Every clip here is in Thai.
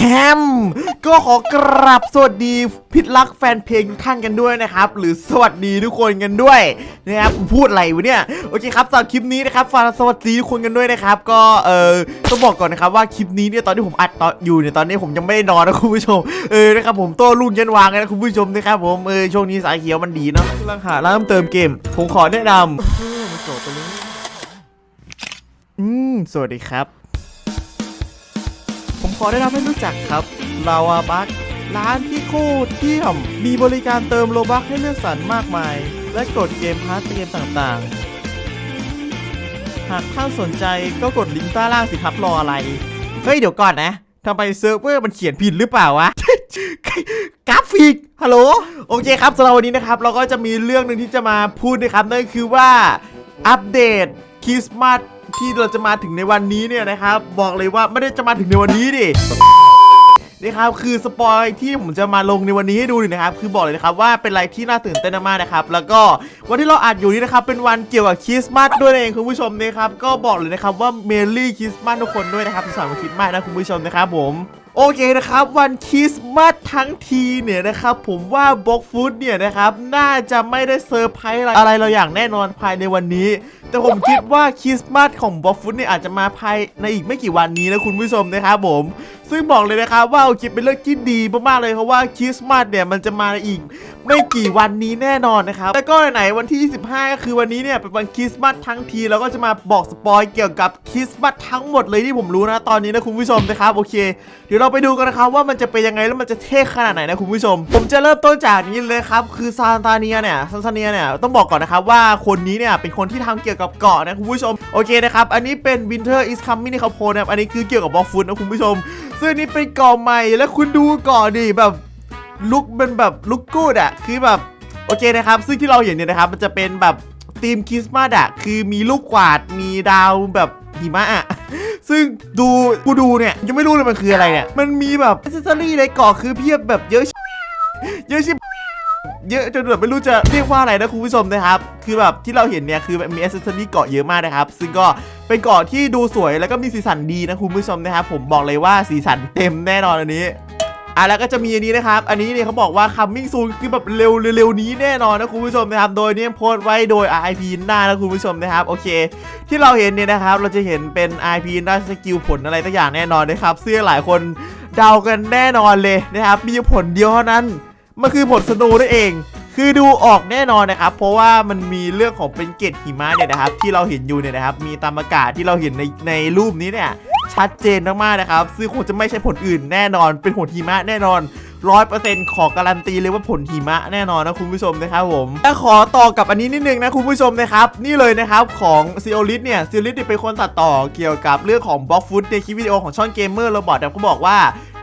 แอมก็ขอกราบสวัสดีพิษรักแฟนเพลงทุกท่านกันด้วยนะครับ หรือสวัสดีทุกคนกันด้วยนะครับพูดอะไรวะเนี่ยโอเคครับสำหรับคลิปนี้นะครับฝากสวัสดีทุกคนกันด้วยนะครับ ก็เออต้องบอกก่อนนะครับว่าคลิปนี้เนี่ยตอนที่ผมอัดตอนอยู่เนี่ยตอนนี้ผมยังไม่ได้นอนนะคุณผู้ชมเออนะครับผมโต้รุ่งยันวางกันนะคุณผู้ชมนะครับผมเออช่วงนี้สายเขียวมันดีเนาะกำลังหาร้านเติมเกม ผมขอแนะนำเออมันโจทย์ตรงนี้อืมสวัสดีครับผมข อแนะนำให้รู้จักครับลาวาบักร้านที่โคตรเที่ยม มีบริการเติมโลบักให้เลือกสรรมากมาย และกดเกมพาร์ทเกมต่างๆ หากท่านสนใจก็กดลิงก์ใต้ล่างสิครับรออะไร เฮ้ยเดี๋ยวก่อนนะทำไมเซิร์ฟเวอร์มันเขียนผิดหรือเปล่าวะ กราฟิก ฮัลโหล โอเคครับสำหรับวันนี้นะครับ เราก็จะมีเรื่องหนึ่งที่จะมาพูดนะครับ นั่นคือว่าอัปเดต คริสต์มาสที่เราจะมาถึงในวันนี้เนี่ยนะครับ บอกเลยว่าไม่ได้จะมาถึงในวันนี้ดินี่ครับคือสปอยที่ผมจะมาลงในวันนี้ให้ดูเลยนะครับ คือบอกเลยนะครับว่าเป็นอะไรที่น่าตื่นเต้นมากนะครับ แล้วก็วันที่เราอัดอยู่นี่นะครับเป็นวันเกี่ยวกับคริสต์มาสด้วยเองคุณผู้ชมนะครับ ก็บอกเลยนะครับว่าเมรี่คริสต์มาสทุกคนด้วยนะครับสุขสันต์คริสต์มาสนะคุณผู้ชมนะครับผม โอเคนะครับวันคริสต์มาสทั้งทีเนี่ยนะครับผมว่าบล็อกฟูดเนี่ยนะครับน่าจะไม่ได้เซอร์ไพรส์อะไรเราอย่างแน่นอนภายในวันนี้ แต่ผมคิดว่าคริสต์มาสของบล็อกฟูดเนี่ยอาจจะมาภายในอีกไม่กี่วันนี้นะคุณผู้ชมนะครับผมซึ่งบอกเลยนะครับว่าโอเคเป็นเรื่องที่ดีมากๆเลยเพราะว่าคริสต์มาสเนี่ยมันจะมาอีก ไม่กี่วันนี้แน่นอนนะครับแล้วก็ไหนๆวันที่ 25 ก็คือวันนี้เนี่ยเป็นวันคริสต์มาสทั้งทีเราก็จะมาบอกสปอยเกี่ยวกับคริสต์มาสทั้งหมดเลยที่ผมรู้นะตอนนี้นะคุณผู้ชมนะครับโอเค เดี๋ยวเราไปดูกันนะครับว่ามันจะเป็นยังไงแล้วมันจะเท่ขนาดไหนนะคุณผู้ชม ผมจะเริ่มต้นจากนี้เลยครับคือซานตาเนียเนี่ยซานตาเนียเนี่ยต้องบอกก่อนนะครับว่าคนนี้เนี่ยเป็นคนที่ทำเกี่ยวกับเกาะนะคุณผู้ชมโอเคนะครับอันนี้เป็น Winter is coming ที่เขาโพสนะครับอันนี้คือเกี่ยวกับบอกฟุตนะคุณผู้ชมซึ่งนี่เป็นเกาะใหม่แล้วคุณดูเกาะดิแบบ ลุกเป็นแบบลุกกูดอะคือแบบโอเคนะครับ ซึ่งที่เราเห็นเนี่ยนะครับ มันจะเป็นแบบธีมคริสต์มาสอะคือมีลูกกวาดมีดาวแบบหิมะอะซึ่งดูกูดูเนี่ยยังไม่รู้เลยมันคืออะไรเนี่ย มันมีแบบอ c เซสซอรี่ในเกาะคือเพียบแบบเยอะเยอะชิบเยอะจนแบบไม่รู้จะเรียกว่าอะไรนะคุณผู้ชมนะครับ คือแบบที่เราเห็นเนี่ยคือแบบมีอ c เซสซอรี่เกาะเยอะมากนะครับ ซึ่งก็เป็นเกาะที่ดูสวยแล้วก็มีสีสันดีนะคุณผู้ชมนะครับผมบอกเลยว่าสีสันเต็มแน่นอนอันนี้ อะแล้วก็จะมีอันนี้นะครับ อันนี้เนี่ยเขาบอกว่า coming soon คือแบบเร็วเร็วๆนี้แน่นอนนะคุณผู้ชมนะครับ โดยเนี่ยโพสต์ไว้โดย RIP หน้านะคุณผู้ชมนะครับ โอเค ที่เราเห็นเนี่ยนะครับ เราจะเห็นเป็น RIP หน้าสกิลผลอะไรต่างอย่างแน่นอนนะครับซึ่งหลายคนเดากันแน่นอนเลยนะครับ มีผลเดียวเท่านั้น มันคือผลสโนนั่นเองคือดูออกแน่นอนนะครับ เพราะว่ามันมีเรื่องของเป็นเกล็ดหิมะเนี่ยนะครับ ที่เราเห็นอยู่เนี่ยนะครับ มีตามอากาศที่เราเห็นในในรูปนี้เนี่ย ชัดเจนมากๆนะครับซึ่งคงจะไม่ใช่ผลอื่นแน่นอน เป็นผลหิมะแน่นอนร้อยเปอร์เซ็นต์ขอการันตีเลยว่าผลหิมะแน่นอนนะคุณผู้ชมนะครับผมและขอต่อกับอันนี้นิดนึงนะคุณผู้ชมนะครับ นี่เลยนะครับของซีโอลิสเนี่ยซีโอลิสเป็นคนตัดต่อเกี่ยวกับเรื่องของบล็อกฟุตในคลิปวิดีโอของช่องเกมเมอร์โรบอทเนี่เขาบอกว่า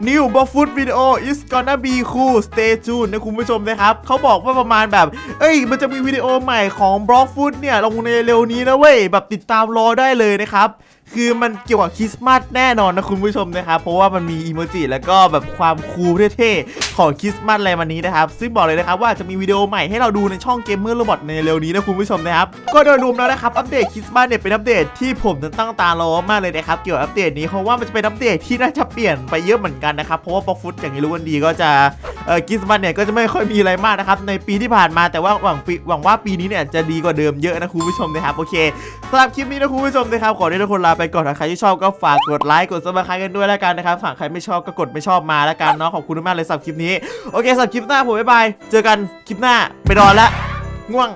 New b l o c k Food Video is gonna be cool stay tuned นะคุณผู้ชมนะครับเขาบอกว่าประมาณแบบ เอ้ย มันจะมีวิดีโอใหม่ของ b l o Food เนี่ยลงในเร็วนี้นะเว้ยแบบติดตามรอได้เลยนะครับ คือมันเกี่ยวกับคริสต์มาสแน่นอนนะคุณผู้ชมนะครับเพราะว่ามันมีอีโมจิแล้วก็แบบความคูลเท่ๆของคริสต์มาสอะไรวันนี้นะครับซึ่งบอกเลยนะครับว่าจะมีวิดีโอใหม่ให้เราดูในช่องเกมเมอร์โรบอทในเร็วนี้นะคุณผู้ชมนะครับก็โดยรวมแล้วนะครับอัปเดตคริสต์มาสเนี่ยเป็นอัปเดตที่ผมตั้งตารอมากเลยนะครับเกี่ยวกับอัปเดตนี้เพราะว่ามันจะเป็นอัปเดตที่น่าจะเปลี่ยนไปเยอะเหมือนกันนะครับเพราะว่าบล็อกฟุตอย่างที่รู้กันดีก็จะ เออคริสต์มาสเนี่ยก็จะไม่ค่อยมีอะไรมากนะครับในปีที่ผ่านมาแต่ว่าหวังปีหวังว่าปีนี้เนี่ยจะดีกว่าเดิมเยอะนะคุณผู้ชมนะครับโอเคสำหรับคลิปนี้นะคุณผู้ชมนะครับขอให้ทุกคนลาไปก่อนนะใครที่ชอบก็ฝากกดไลค์กดซับสไครต์กันด้วยแล้วกันนะครับฝากใครไม่ชอบก็กดไม่ชอบมาแล้วกันเนาะขอบคุณมากเลยสำหรับคลิปนี้โอเคสำหรับคลิปหน้าผมบ๊ายบายเจอกันคลิปหน้าไปนอนละง่วง